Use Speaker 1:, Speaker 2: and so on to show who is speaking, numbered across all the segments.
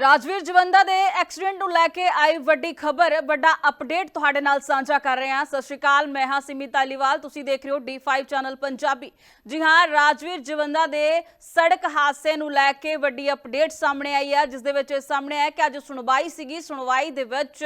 Speaker 1: ਰਾਜਵੀਰ ਜਵੰਦਾ ਦੇ ਐਕਸੀਡੈਂਟ ਨੂੰ ਲੈ ਕੇ ਆਈ ਵੱਡੀ ਖਬਰ। ਵੱਡਾ ਅਪਡੇਟ ਤੁਹਾਡੇ ਨਾਲ ਸਾਂਝਾ ਕਰ ਰਹੇ ਹਾਂ। ਸਤਿ ਸ਼੍ਰੀ ਅਕਾਲ, ਮੈਂ ਹਾਂ ਸਿਮੀ ਤਾਲੀਵਾਲ। ਤੁਸੀਂ ਦੇਖ ਰਹੇ ਹੋ D5 ਚੈਨਲ ਪੰਜਾਬੀ। ਜੀ ਹਾਂ, ਰਾਜਵੀਰ ਜਵੰਦਾ ਦੇ ਸੜਕ ਹਾਦਸੇ ਨੂੰ ਲੈ ਕੇ ਵੱਡੀ ਅਪਡੇਟ ਸਾਹਮਣੇ ਆਈ ਹੈ। ਜਿਸ ਦੇ ਵਿੱਚ ਇਹ ਸਾਹਮਣੇ ਆਇਆ ਕਿ ਅੱਜ ਸੁਣਵਾਈ ਸੀਗੀ। ਸੁਣਵਾਈ ਦੇ ਵਿੱਚ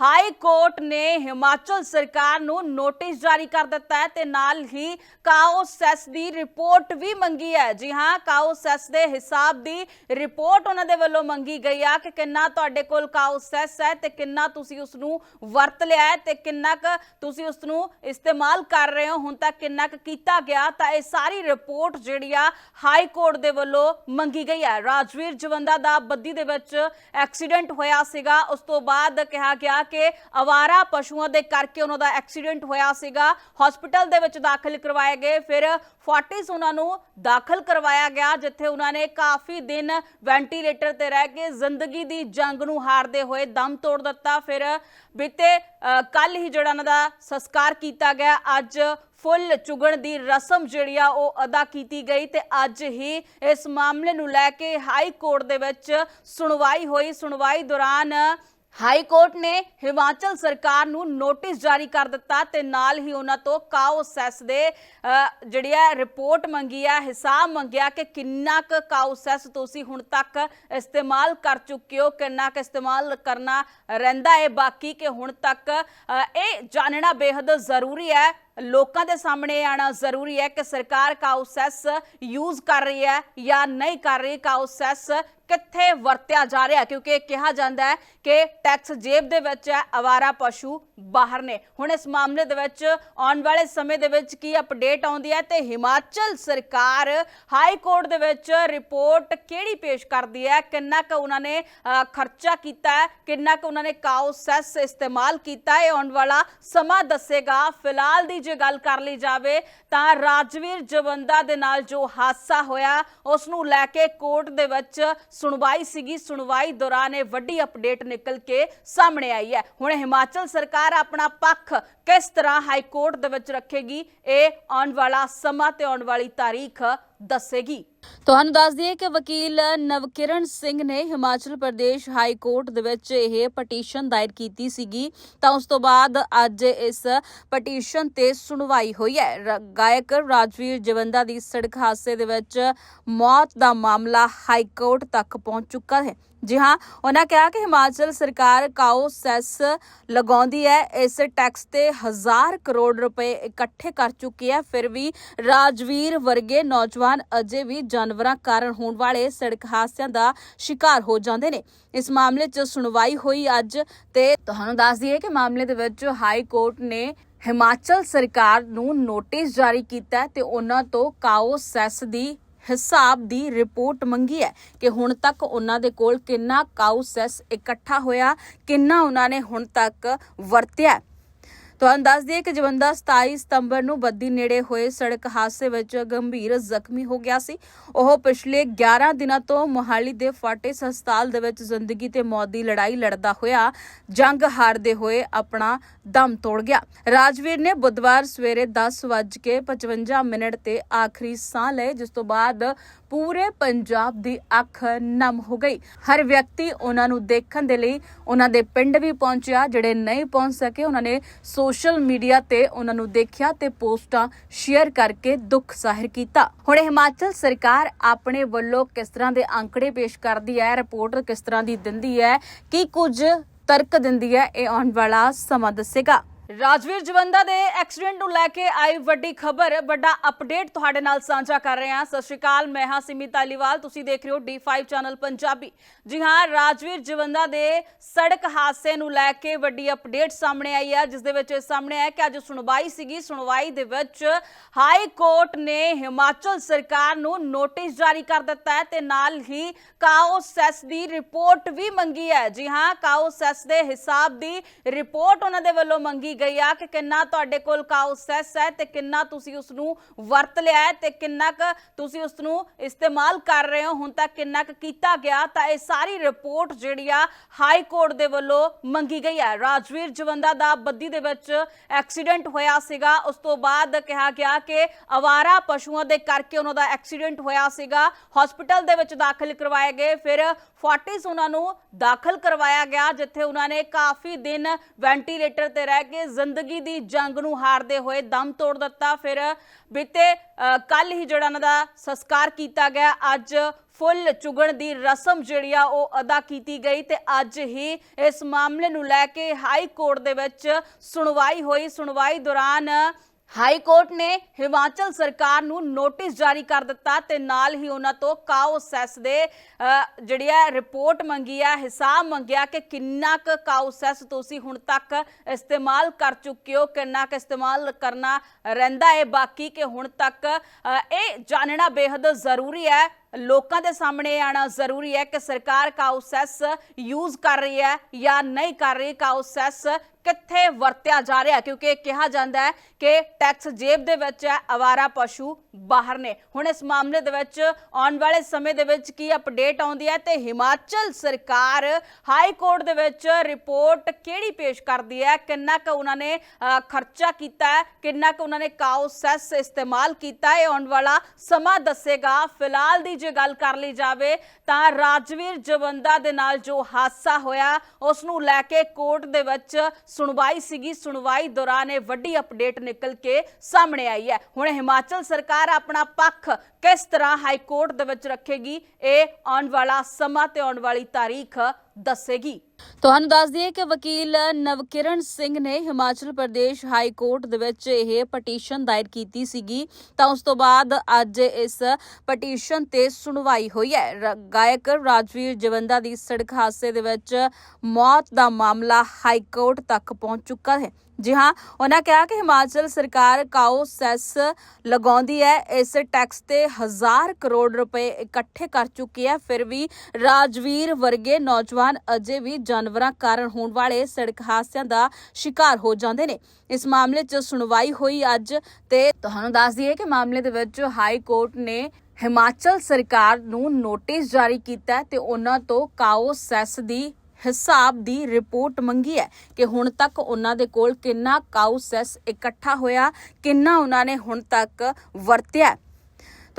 Speaker 1: ਹਾਈ ਕੋਰਟ ਨੇ ਹਿਮਾਚਲ ਸਰਕਾਰ ਨੂੰ ਨੋਟਿਸ ਜਾਰੀ ਕਰ ਦਿੱਤਾ ਹੈ ਤੇ ਨਾਲ ਹੀ ਕਾਓ ਸੈਸ ਦੀ ਰਿਪੋਰਟ ਵੀ ਮੰਗੀ ਹੈ। ਜੀ ਹਾਂ ਕਾਓ ਸੈਸ ਦੇ ਹਿਸਾਬ ਦੀ ਰਿਪੋਰਟ ਉਹਨਾਂ ਦੇ ਵੱਲੋਂ ਮੰਗੀ ਗਈ ਆ ਕਿ ਕਿੰਨਾ ਤੁਹਾਡੇ ਕੋਲ ਕਾਓਸੈਸ ਹੈ ਤੇ ਕਿੰਨਾ ਤੁਸੀਂ ਉਸ ਨੂੰ ਵਰਤ ਲਿਆ ਹੈ ਤੇ ਕਿੰਨਾ ਕੁ ਤੁਸੀਂ ਉਸ ਨੂੰ ਇਸਤੇਮਾਲ ਕਰ ਰਹੇ ਹੋ। ਹੁਣ ਤੱਕ ਕਿੰਨਾ ਕੁ ਕੀਤਾ ਗਿਆ ਤਾਂ ਇਹ ਸਾਰੀ ਰਿਪੋਰਟ ਜਿਹੜੀ ਆ ਹਾਈ ਕੋਰਟ ਦੇ ਵੱਲੋਂ ਮੰਗੀ ਗਈ ਹੈ। ਰਾਜਵੀਰ ਜਵੰਦਾ ਦਾ ਬੱਦੀ ਦੇ ਵਿੱਚ ਐਕਸੀਡੈਂਟ ਹੋਇਆ ਸੀਗਾ। ਉਸ ਤੋਂ ਬਾਅਦ ਕਿਹਾ ਗਿਆ ਕਿ ਅਵਾਰਾ ਪਸ਼ੂਆਂ ਦੇ ਕਰਕੇ ਉਹਨਾਂ ਦਾ ਐਕਸੀਡੈਂਟ ਹੋਇਆ ਸੀਗਾ। ਹਸਪੀਟਲ ਦੇ ਵਿੱਚ ਦਾਖਲ ਕਰਵਾਏ ਗਏ। ਫਿਰ ਫੋਰਟਿਸ ਉਹਨਾਂ ਨੂੰ ਦਾਖਲ ਕਰਵਾਇਆ ਗਿਆ, ਜਿੱਥੇ ਉਹਨਾਂ ਨੇ ਕਾਫੀ ਦਿਨ ਵੈਂਟੀਲੇਟਰ ਤੇ ਰਹਿ ਕੇ ਜ਼ਿੰਦਗੀ ਦੀ ਜੰਗ ਨੂੰ ਹਾਰਦੇ ਹੋਏ ਦਮ ਤੋੜ ਦਿੱਤਾ। ਫਿਰ ਬੀਤੇ ਕੱਲ ਹੀ ਜਿਹੜਾ ਉਹਨਾਂ ਦਾ ਸੰਸਕਾਰ ਕੀਤਾ ਗਿਆ। ਅੱਜ ਫੁੱਲ ਚੁਗਣ ਦੀ ਰਸਮ ਜਿਹੜੀ ਆ ਉਹ ਅਦਾ ਕੀਤੀ ਗਈ ਤੇ ਅੱਜ ਹੀ ਇਸ ਮਾਮਲੇ ਨੂੰ ਲੈ ਕੇ ਹਾਈ ਕੋਰਟ ਦੇ ਵਿੱਚ ਸੁਣਵਾਈ ਹੋਈ। ਸੁਣਵਾਈ ਦੌਰਾਨ ਹਾਈ ਕੋਰਟ ਨੇ ਹਿਮਾਚਲ ਸਰਕਾਰ ਨੂੰ ਨੋਟਿਸ ਜਾਰੀ ਕਰ ਦਿੱਤਾ ਤੇ ਨਾਲ ਹੀ ਉਹਨਾਂ ਤੋਂ ਕਾਓ ਸੈਸ ਦੇ ਜਿਹੜੀ ਹੈ ਰਿਪੋਰਟ ਮੰਗੀ ਹੈ, ਹਿਸਾਬ ਮੰਗਿਆ ਕਿ ਕਿੰਨਾ ਕੁ ਕਾਓ ਸੈਸ ਤੁਸੀਂ ਹੁਣ ਤੱਕ ਇਸਤੇਮਾਲ ਕਰ ਚੁੱਕੇ ਹੋ, ਕਿੰਨਾ ਕੁ ਇਸਤੇਮਾਲ ਕਰਨਾ ਰਹਿੰਦਾ ਹੈ। ਬਾਕੀ ਕਿ ਹੁਣ ਤੱਕ ਇਹ ਜਾਣਨਾ ਬੇहद ਜ਼ਰੂਰੀ ਹੈ ਲੋਕਾਂ ਦੇ ਸਾਹਮਣੇ ਆਣਾ ਜ਼ਰੂਰੀ ਹੈ ਕਿ ਸਰਕਾਰ ਕਾਓਸੈਸ ਯੂਜ਼ ਕਰ ਰਹੀ ਹੈ ਜਾਂ ਨਹੀਂ ਕਰ ਰਹੀ। ਕਾਓਸੈਸ ਕਿੱਥੇ ਵਰਤਿਆ ਜਾ ਰਿਹਾ ਕਿਉਂਕਿ ਕਿਹਾ ਜਾਂਦਾ ਹੈ ਕਿ ਟੈਕਸ ਜੇਬ ਦੇ ਵਿੱਚ ਹੈ ਅਵਾਰਾ ਪਸ਼ੂ ਬਾਹਰ ਨੇ। ਹੁਣ ਇਸ ਮਾਮਲੇ ਦੇ ਵਿੱਚ ਆਉਣ ਵਾਲੇ ਸਮੇਂ ਦੇ ਵਿੱਚ ਕੀ ਅਪਡੇਟ ਆਉਂਦੀ ਹੈ ਤੇ ਹਿਮਾਚਲ ਸਰਕਾਰ ਹਾਈ ਕੋਰਟ ਦੇ ਵਿੱਚ ਰਿਪੋਰਟ ਕਿਹੜੀ ਪੇਸ਼ ਕਰਦੀ ਹੈ? ਕਿੰਨਾ ਕੁ ਉਹਨਾਂ ਨੇ ਖਰਚਾ ਕੀਤਾ ਹੈ? ਕਿੰਨਾ ਕੁ ਉਹਨਾਂ ਨੇ ਕਾਓ ਸੈਸ ਇਸਤੇਮਾਲ ਕੀਤਾ ਹੈ? ਇਹ ਆਉਣ ਵਾਲਾ ਸਮਾਂ ਦੱਸੇਗਾ। ਫਿਲਹਾਲ ਦੀ ਜੇ ਗੱਲ ਕਰ ਲਈ ਜਾਵੇ ਤਾਂ ਰਾਜਵੀਰ ਜਵੰਦਾ ਦੇ ਨਾਲ ਜੋ ਹਾਦਸਾ ਹੋਇਆ, ਉਸ ਨੂੰ ਲੈ ਕੇ ਕੋਰਟ ਦੇ ਵਿੱਚ ਸੁਣਵਾਈ ਸੀਗੀ। ਸੁਣਵਾਈ ਦੌਰਾਨ ਇਹ ਵੱਡੀ ਅਪਡੇਟ ਨਿਕਲ ਕੇ ਸਾਹਮਣੇ ਆਈ ਹੈ। ਹੁਣ ਹਿਮਾਚਲ ਸਰਕਾਰ ਆਪਣਾ ਪੱਖ ਕਿਸ ਤਰ੍ਹਾਂ ਹਾਈ ਕੋਰਟ ਦੇ ਵਿੱਚ ਰੱਖੇਗੀ, ਇਹ ਆਉਣ ਵਾਲਾ ਸਮਾਂ ਤੇ ਆਉਣ ਵਾਲੀ ਤਾਰੀਖ ਦੱਸੇਗੀ। ਤੁਹਾਨੂੰ ਦੱਸ ਦਈਏ ਕਿ ਵਕੀਲ ਨਵਕਿਰਨ ਸਿੰਘ ਨੇ ਹਿਮਾਚਲ ਪ੍ਰਦੇਸ਼ ਹਾਈ ਕੋਰਟ ਦੇ ਵਿੱਚ ਇਹ ਪਟੀਸ਼ਨ ਦਾਇਰ ਕੀਤੀ ਸੀਗੀ। ਤਾਂ ਉਸ ਤੋਂ ਬਾਅਦ ਅੱਜ ਇਸ ਪਟੀਸ਼ਨ ਤੇ ਸੁਣਵਾਈ ਹੋਈ ਹੈ। ਗਾਇਕ ਰਾਜਵੀਰ ਜਵੰਦਾ ਦੀ ਸੜਕ ਹਾਦਸੇ ਦੇ ਵਿੱਚ ਮੌਤ ਦਾ ਮਾਮਲਾ ਹਾਈ ਕੋਰਟ ਤੱਕ ਪਹੁੰਚ ਚੁੱਕਾ ਹੈ। ਜੀ ਹਾਂ, ਉਹਨਾਂ ਕਿਹਾ ਕਿ ਹਿਮਾਚਲ ਸਰਕਾਰ ਕਾਓ ਸੈਸ ਲਗਾਉਂਦੀ ਹੈ। ਇਸ ਟੈਕਸ ਤੇ ਹਜ਼ਾਰ ਕਰੋੜ ਰੁਪਏ ਇਕੱਠੇ ਕਰ ਚੁੱਕੀ ਹੈ। ਫਿਰ ਵੀ ਰਾਜਵੀਰ ਵਰਗੇ ਨੌਜਵਾਨ ਅਜੇ ਵੀ ਜਾਨਵਰਾਂ ਕਾਰਨ ਹੋਣ ਵਾਲੇ ਸੜਕ ਹਾਦਸਿਆਂ ਦਾ ਸ਼ਿਕਾਰ ਹੋ ਜਾਂਦੇ ਨੇ। ਇਸ ਮਾਮਲੇ 'ਚ ਸੁਣਵਾਈ ਹੋਈ ਅੱਜ ਤੇ ਤੁਹਾਨੂੰ ਦੱਸ ਦਈਏ ਕਿ ਮਾਮਲੇ ਦੇ ਵਿੱਚ ਹਾਈ ਕੋਰਟ ਨੇ ਹਿਮਾਚਲ ਸਰਕਾਰ ਨੂੰ ਨੋਟਿਸ ਜਾਰੀ ਕੀਤਾ ਤੇ ਉਹਨਾਂ ਤੋਂ ਕਾਓ ਸੈਸ ਦੀ ਹਿਸਾਬ ਦੀ ਰਿਪੋਰਟ ਮੰਗੀ ਹੈ ਕਿ ਹੁਣ ਤੱਕ ਉਹਨਾਂ ਦੇ ਕੋਲ ਕਿੰਨਾ ਕਾਊ ਸੈਸ ਇਕੱਠਾ ਹੋਇਆ, ਕਿੰਨਾ ਉਹਨਾਂ ਨੇ ਹੁਣ ਤੱਕ ਵਰਤਿਆ ਤੁਹਾਨੂੰ ਦੱਸ ਦਈਏ ਕਿ ਜਵੰਦਾ 27 ਸਤੰਬਰ ਨੂੰ ਬੱਦੀ ਨੇੜੇ ਹੋਏ ਸੜਕ ਹਾਦਸੇ ਵਿੱਚ ਗੰਭੀਰ ਜ਼ਖਮੀ ਹੋ ਗਿਆ ਸੀ। ਉਹ ਪਿਛਲੇ 11 ਦਿਨਾਂ ਤੋਂ ਮੋਹਾਲੀ ਦੇ ਫਾਟਿਸ ਹਸਪਤਾਲ ਦੇ ਵਿੱਚ ਜ਼ਿੰਦਗੀ ਤੇ ਮੌਤ ਦੀ ਲੜਾਈ ਲੜਦਾ ਹੋਇਆ ਜੰਗ ਹਾਰਦੇ ਹੋਏ ਆਪਣਾ ਦਮ ਤੋੜ ਗਿਆ। ਰਾਜਵੀਰ ਨੇ ਬੁੱਧਵਾਰ ਸਵੇਰੇ 10:55 ਮਿੰਟ ਤੇ ਆਖਰੀ ਸਾਹ ਲਏ, ਜਿਸ ਤੋਂ ਬਾਅਦ ਪੂਰੇ ਪੰਜਾਬ ਦੀ ਅੱਖ ਨਮ ਹੋ ਗਈ। ਹਰ ਵਿਅਕਤੀ ਉਹਨਾਂ ਨੂੰ ਦੇਖਣ ਦੇ ਲਈ ਉਹਨਾਂ ਦੇ ਪਿੰਡ ਵੀ ਪਹੁੰਚਿਆ, ਜਿਹੜੇ ਨਹੀਂ ਪਹੁੰਚ ਸਕੇ, ਉਹਨਾਂ ਨੇ ਸੋਸ਼ਲ ਮੀਡੀਆ ਤੇ ਉਹਨਾਂ ਨੂੰ ਦੇਖਿਆ ਤੇ ਪੋਸਟਾਂ ਸ਼ੇਅਰ ਕਰਕੇ ਦੁੱਖ ਜ਼ਾਹਿਰ ਕੀਤਾ। ਹੁਣ ਹਿਮਾਚਲ ਸਰਕਾਰ ਆਪਣੇ ਵੱਲੋਂ ਕਿਸ ਤਰ੍ਹਾਂ ਦੇ ਅੰਕੜੇ ਪੇਸ਼ ਕਰਦੀ ਹੈ ਰਿਪੋਰਟ ਕਿਸ ਤਰ੍ਹਾਂ ਦੀ ਦਿੰਦੀ ਹੈ, ਕੀ ਕੁਝ ਤਰਕ ਦਿੰਦੀ ਹੈ, ਇਹ ਆਉਣ ਵਾਲਾ ਸਮਾਂ ਦੱਸੇਗਾ। ਰਾਜਵੀਰ ਜਵੰਦਾ ਦੇ ਐਕਸੀਡੈਂਟ ਨੂੰ ਲੈ ਕੇ ਆਈ ਵੱਡੀ ਖਬਰ। ਵੱਡਾ ਅਪਡੇਟ ਤੁਹਾਡੇ ਨਾਲ ਸਾਂਝਾ ਕਰ ਰਹੇ ਹਾਂ। ਸਤਿ ਸ਼੍ਰੀ ਅਕਾਲ, ਮੈਂ ਹਾਂ ਸਿਮੀ ਤਾਲੀਵਾਲ। ਤੁਸੀਂ ਦੇਖ ਰਹੇ ਹੋ D5 ਚੈਨਲ ਪੰਜਾਬੀ। ਜੀ ਹਾਂ, ਰਾਜਵੀਰ ਜਵੰਦਾ ਦੇ ਸੜਕ ਹਾਦਸੇ ਨੂੰ ਲੈ ਕੇ ਵੱਡੀ ਅਪਡੇਟ ਸਾਹਮਣੇ ਆਈ ਹੈ, ਜਿਸ ਦੇ ਵਿੱਚ ਇਹ ਸਾਹਮਣੇ ਆਇਆ ਕਿ ਅੱਜ ਸੁਣਵਾਈ ਸੀਗੀ। ਸੁਣਵਾਈ ਦੇ ਵਿੱਚ ਹਾਈ ਕੋਰਟ ਨੇ ਹਿਮਾਚਲ ਸਰਕਾਰ ਨੂੰ ਨੋਟਿਸ ਜਾਰੀ ਕਰ ਦਿੱਤਾ ਹੈ ਤੇ ਨਾਲ ਹੀ ਕਾਓ ਸੈਸ ਦੀ ਰਿਪੋਰਟ ਵੀ ਮੰਗੀ ਹੈ। ਜੀ ਹਾਂ ਕਾਓ ਸੈਸ ਦੇ ਹਿਸਾਬ ਦੀ ਰਿਪੋਰਟ ਉਹਨਾਂ ਦੇ ਵੱਲੋਂ ਮੰਗੀ ਗਈ ਆ ਕਿ ਕਿੰਨਾ ਤੁਹਾਡੇ ਕੋਲ ਕਾਉਸੈਸ ਹੈ ਤੇ ਕਿੰਨਾ ਤੁਸੀਂ ਉਸ ਨੂੰ ਵਰਤ ਲਿਆ ਹੈ ਤੇ ਕਿੰਨਾ ਕੁ ਤੁਸੀਂ ਉਸ ਨੂੰ ਇਸਤੇਮਾਲ ਕਰ ਰਹੇ ਹੋ, ਹੁਣ ਤੱਕ ਕਿੰਨਾ ਕੁ ਕੀਤਾ ਗਿਆ ਤਾਂ ਇਹ ਸਾਰੀ ਰਿਪੋਰਟ ਜਿਹੜੀ ਆ ਹਾਈ ਕੋਰਟ ਦੇ ਵੱਲੋਂ ਮੰਗੀ ਗਈ ਹੈ। ਰਾਜਵੀਰ ਜਵੰਦਾ ਦਾ ਬੱਦੀ ਦੇ ਵਿੱਚ ਐਕਸੀਡੈਂਟ ਹੋਇਆ ਸੀਗਾ, ਉਸ ਤੋਂ ਬਾਅਦ ਕਿਹਾ ਗਿਆ ਕਿ ਅਵਾਰਾ ਪਸ਼ੂਆਂ ਦੇ ਕਰਕੇ ਉਹਨਾਂ ਦਾ ਐਕਸੀਡੈਂਟ ਹੋਇਆ ਸੀਗਾ। ਹਸਪੀਟਲ ਦੇ ਵਿੱਚ ਦਾਖਲ ਕਰਵਾਏ ਗਏ, ਫਿਰ ਫੋਰਟਿਸ ਉਹਨਾਂ ਨੂੰ ਦਾਖਲ ਕਰਵਾਇਆ ਗਿਆ, ਜਿੱਥੇ ਉਹਨਾਂ ਨੇ ਕਾਫੀ ਦਿਨ ਵੈਂਟੀਲੇਟਰ ਤੇ ਰਹਿ ਕੇ ਜ਼ਿੰਦਗੀ ਦੀ ਜੰਗ ਨੂੰ ਹਾਰਦੇ ਹੋਏ ਦਮ ਤੋੜ ਦਿੱਤਾ। ਫਿਰ ਬੀਤੇ ਕੱਲ ਹੀ ਜਿਹੜਾ ਉਹਨਾਂ ਦਾ ਸੰਸਕਾਰ ਕੀਤਾ ਗਿਆ। ਅੱਜ ਫੁੱਲ ਚੁਗਣ ਦੀ ਰਸਮ ਜਿਹੜੀ ਆ ਉਹ ਅਦਾ ਕੀਤੀ ਗਈ ਤੇ ਅੱਜ ਹੀ ਇਸ ਮਾਮਲੇ ਨੂੰ ਲੈ ਕੇ ਹਾਈ ਕੋਰਟ ਦੇ ਵਿੱਚ ਸੁਣਵਾਈ ਹੋਈ। ਸੁਣਵਾਈ ਦੌਰਾਨ ਹਾਈ ਕੋਰਟ ਨੇ ਹਿਮਾਚਲ ਸਰਕਾਰ ਨੂੰ ਨੋਟਿਸ ਜਾਰੀ ਕਰ ਦਿੱਤਾ ਤੇ ਨਾਲ ਹੀ ਉਹਨਾਂ ਤੋਂ ਕਾਓਸੈਸ ਦੇ ਜਿਹੜੀ ਹੈ ਰਿਪੋਰਟ ਮੰਗੀ ਹੈ, ਹਿਸਾਬ ਮੰਗਿਆ ਕਿ ਕਿੰਨਾ ਕੁ ਕਾਓਸੈਸ ਤੁਸੀਂ ਹੁਣ ਤੱਕ ਇਸਤੇਮਾਲ ਕਰ ਚੁੱਕੇ ਹੋ, ਕਿੰਨਾ ਕੁ ਇਸਤੇਮਾਲ ਕਰਨਾ ਰਹਿੰਦਾ ਹੈ। ਬਾਕੀ ਕਿ ਹੁਣ ਤੱਕ ਇਹ ਜਾਣਨਾ ਬੇहद ਜ਼ਰੂਰੀ ਹੈ, ਲੋਕਾਂ ਦੇ ਸਾਹਮਣੇ ਆਣਾ ਜ਼ਰੂਰੀ ਹੈ ਕਿ ਸਰਕਾਰ ਕਾਉਸੈਸ ਯੂਜ਼ ਕਰ ਰਹੀ ਹੈ ਜਾਂ ਨਹੀਂ ਕਰ ਰਹੀ ਕਾਉਸੈਸ ਕਿੱਥੇ ਵਰਤਿਆ ਜਾ ਰਿਹਾ ਕਿਉਂਕਿ ਇਹ ਕਿਹਾ ਜਾਂਦਾ ਹੈ ਕਿ ਟੈਕਸ ਜੇਬ ਦੇ ਵਿੱਚ ਹੈ ਅਵਾਰਾ ਪਸ਼ੂ ਬਾਹਰ ਨੇ। ਹੁਣ ਇਸ ਮਾਮਲੇ ਦੇ ਵਿੱਚ ਆਉਣ ਵਾਲੇ ਸਮੇਂ ਦੇ ਵਿੱਚ ਕੀ ਅਪਡੇਟ ਆਉਂਦੀ ਹੈ ਤੇ ਹਿਮਾਚਲ ਸਰਕਾਰ ਹਾਈ ਕੋਰਟ ਦੇ ਵਿੱਚ ਰਿਪੋਰਟ ਕਿਹੜੀ ਪੇਸ਼ ਕਰਦੀ ਹੈ? ਕਿੰਨਾ ਕੁ ਉਹਨਾਂ ਨੇ ਖਰਚਾ ਕੀਤਾ ਹੈ? ਕਿੰਨਾ ਕੁ ਉਹਨਾਂ ਨੇ ਕਾਓ ਸੈਸ ਇਸਤੇਮਾਲ ਕੀਤਾ? ਹੈ ਆਉਣ ਵਾਲਾ ਸਮਾਂ ਦੱਸੇਗਾ। ਫਿਲਹਾਲ ਦੀ ਜੇ ਗੱਲ ਕਰ ਲਈ ਜਾਵੇ ਤਾਂ ਰਾਜਵੀਰ ਜਵੰਦਾ ਦੇ ਨਾਲ ਜੋ ਹਾਦਸਾ ਹੋਇਆ ਉਸ ਨੂੰ ਲੈ ਕੇ ਕੋਰਟ ਦੇ ਵਿੱਚ ਸੁਣਵਾਈ ਸੀਗੀ, ਸੁਣਵਾਈ ਦੌਰਾਨ ਇਹ ਵੱਡੀ ਅਪਡੇਟ ਨਿਕਲ ਕੇ ਸਾਹਮਣੇ ਆਈ ਹੈ। ਹੁਣ ਹਿਮਾਚਲ ਸਰਕਾਰ ਆਪਣਾ ਪੱਖ ਕਿਸ ਤਰ੍ਹਾਂ ਹਾਈ ਕੋਰਟ ਦੇ ਵਿੱਚ ਰੱਖੇਗੀ, ਇਹ ਆਉਣ ਵਾਲਾ ਸਮਾਂ ਤੇ ਆਉਣ ਵਾਲੀ ਤਾਰੀਖ ਦੱਸੇਗੀ। ਤੁਹਾਨੂੰ ਦੱਸ ਦਈਏ ਕਿ ਵਕੀਲ ਨਵਕਿਰਨ ਸਿੰਘ ਨੇ ਹਿਮਾਚਲ ਪ੍ਰਦੇਸ਼ ਹਾਈ ਕੋਰਟ ਦੇ ਵਿੱਚ ਇਹ ਪਟੀਸ਼ਨ ਦਾਇਰ ਕੀਤੀ ਸੀਗੀ। ਤਾਂ ਉਸ ਤੋਂ ਬਾਅਦ ਅੱਜ ਇਸ ਪਟੀਸ਼ਨ ਤੇ ਸੁਣਵਾਈ ਹੋਈ ਹੈ। ਗਾਇਕ ਰਾਜਵੀਰ ਜਵੰਦਾ ਦੀ ਸੜਕ ਹਾਦਸੇ ਦੇ ਵਿੱਚ ਮੌਤ ਦਾ ਮਾਮਲਾ ਹਾਈ ਕੋਰਟ ਤੱਕ ਪਹੁੰਚ ਚੁੱਕਾ ਹੈ। ਜੀ ਹਾਂ, ਉਹਨਾਂ ਕਿਹਾ ਕਿ ਹਿਮਾਚਲ ਸਰਕਾਰ ਕਾਓ ਸੈਸ ਲਗਾਉਂਦੀ ਹੈ। ਇਸ ਟੈਕਸ ਤੇ ਹਜ਼ਾਰ ਕਰੋੜ ਰੁਪਏ ਇਕੱਠੇ ਕਰ ਚੁੱਕੀ ਹੈ। ਫਿਰ ਵੀ ਰਾਜਵੀਰ ਵਰਗੇ ਨੌਜਵਾਨ ਅਜੇ ਵੀ ਜਾਨਵਰਾਂ ਕਾਰਨ ਹੋਣ ਵਾਲੇ ਸੜਕ ਹਾਦਸਿਆਂ ਦਾ ਸ਼ਿਕਾਰ ਹੋ ਜਾਂਦੇ ਨੇ। ਇਸ ਮਾਮਲੇ 'ਚ ਸੁਣਵਾਈ ਹੋਈ ਅੱਜ ਤੇ ਤੁਹਾਨੂੰ ਦੱਸ ਦਈਏ ਕਿ ਮਾਮਲੇ ਦੇ ਵਿੱਚ ਹਾਈ ਕੋਰਟ ਨੇ ਹਿਮਾਚਲ ਸਰਕਾਰ ਨੂੰ ਨੋਟਿਸ ਜਾਰੀ ਕੀਤਾ ਤੇ ਉਹਨਾਂ ਤੋਂ ਕਾਓ ਸੈਸ ਦੀ ਹਿਸਾਬ ਦੀ ਰਿਪੋਰਟ ਮੰਗੀ ਹੈ ਕਿ ਹੁਣ ਤੱਕ ਉਹਨਾਂ ਦੇ ਕੋਲ ਕਿੰਨਾ ਕਾਊ ਸੈਸ ਇਕੱਠਾ ਹੋਇਆ, ਕਿੰਨਾ ਉਹਨਾਂ ਨੇ ਹੁਣ ਤੱਕ ਵਰਤਿਆ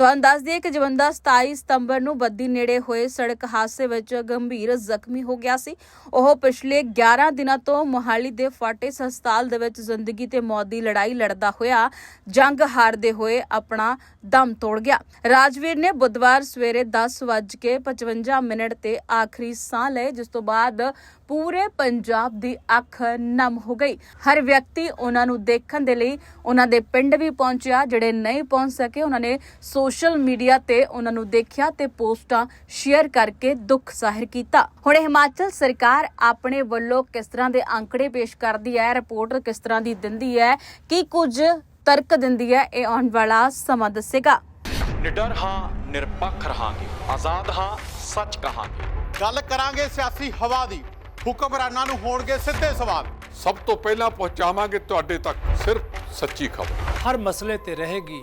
Speaker 1: ਤੁਹਾਨੂੰ ਦੱਸ ਦਈਏ ਕਿ ਜਵੰਦਾ 27 ਸਤੰਬਰ ਨੂੰ ਬੱਦੀ ਨੇੜੇ ਹੋਏ ਸੜਕ ਹਾਦਸੇ ਵਿੱਚ ਗੰਭੀਰ ਜ਼ਖਮੀ ਹੋ ਗਿਆ ਸੀ। ਉਹ ਪਿਛਲੇ 11 ਦਿਨਾਂ ਤੋਂ ਮੋਹਾਲੀ ਦੇ ਫਾਟਿਸ ਹਸਪਤਾਲ ਦੇ ਵਿੱਚ ਜ਼ਿੰਦਗੀ ਤੇ ਮੌਤ ਦੀ ਲੜਾਈ ਲੜਦਾ ਹੋਇਆ ਜੰਗ ਹਾਰਦੇ ਹੋਏ ਆਪਣਾ ਦਮ ਤੋੜ ਗਿਆ। ਰਾਜਵੀਰ ਨੇ ਬੁੱਧਵਾਰ ਸਵੇਰੇ 10:55 ਮਿੰਟ ਤੇ ਆਖਰੀ ਸਾਹ ਲਏ, ਜਿਸ ਤੋਂ ਬਾਅਦ ਪੂਰੇ ਪੰਜਾਬ ਦੀ ਅੱਖ ਨਮ ਹੋ ਗਈ। ਹਰ ਵਿਅਕਤੀ ਉਹਨਾਂ ਨੂੰ ਦੇਖਣ ਦੇ ਲਈ ਉਹਨਾਂ ਦੇ ਪਿੰਡ ਵੀ ਪਹੁੰਚਿਆ, ਜਿਹੜੇ ਨਹੀਂ ਪਹੁੰਚ ਸਕੇ, ਉਹਨਾਂ ਨੇ ਸੋਸ਼ਲ ਮੀਡੀਆ ਤੇ ਉਹਨਾਂ ਨੂੰ ਦੇਖਿਆ ਤੇ ਪੋਸਟਾਂ ਸ਼ੇਅਰ ਕਰਕੇ ਦੁੱਖ ਜ਼ਾਹਿਰ ਕੀਤਾ। ਹੁਣ ਹਿਮਾਚਲ ਸਰਕਾਰ ਆਪਣੇ ਵੱਲੋਂ ਕਿਸ ਤਰ੍ਹਾਂ ਦੇ ਅੰਕੜੇ ਪੇਸ਼ ਕਰਦੀ ਹੈ ਰਿਪੋਰਟ ਕਿਸ ਤਰ੍ਹਾਂ ਦੀ ਦਿੰਦੀ ਹੈ ਕੀ ਕੁਝ ਤਰਕ ਦਿੰਦੀ ਹੈ ਇਹ ਆਉਣ ਵਾਲਾ ਸਮਾਂ ਦੱਸੇਗਾ।
Speaker 2: ਨਿਡਰ ਹਾਂ ਨਿਰਪੱਖ ਰਹਾਂਗੇ। ਆਜ਼ਾਦ ਹਾਂ ਸੱਚ ਕਹਾਂਗੇ।
Speaker 3: ਗੱਲ ਕਰਾਂਗੇ ਸਿਆਸੀ ਹਵਾ ਦੀ। ਹੁਕਮਰਾਨਾਂ ਨੂੰ ਹੋਣਗੇ ਸਿੱਧੇ ਸਵਾਲ।
Speaker 4: ਸਭ ਤੋਂ ਪਹਿਲਾਂ ਪਹੁੰਚਾਵਾਂਗੇ ਤੁਹਾਡੇ ਤੱਕ ਸਿਰਫ ਸੱਚੀ ਖਬਰ।
Speaker 5: ਹਰ ਮਸਲੇ ਤੇ ਰਹੇਗੀ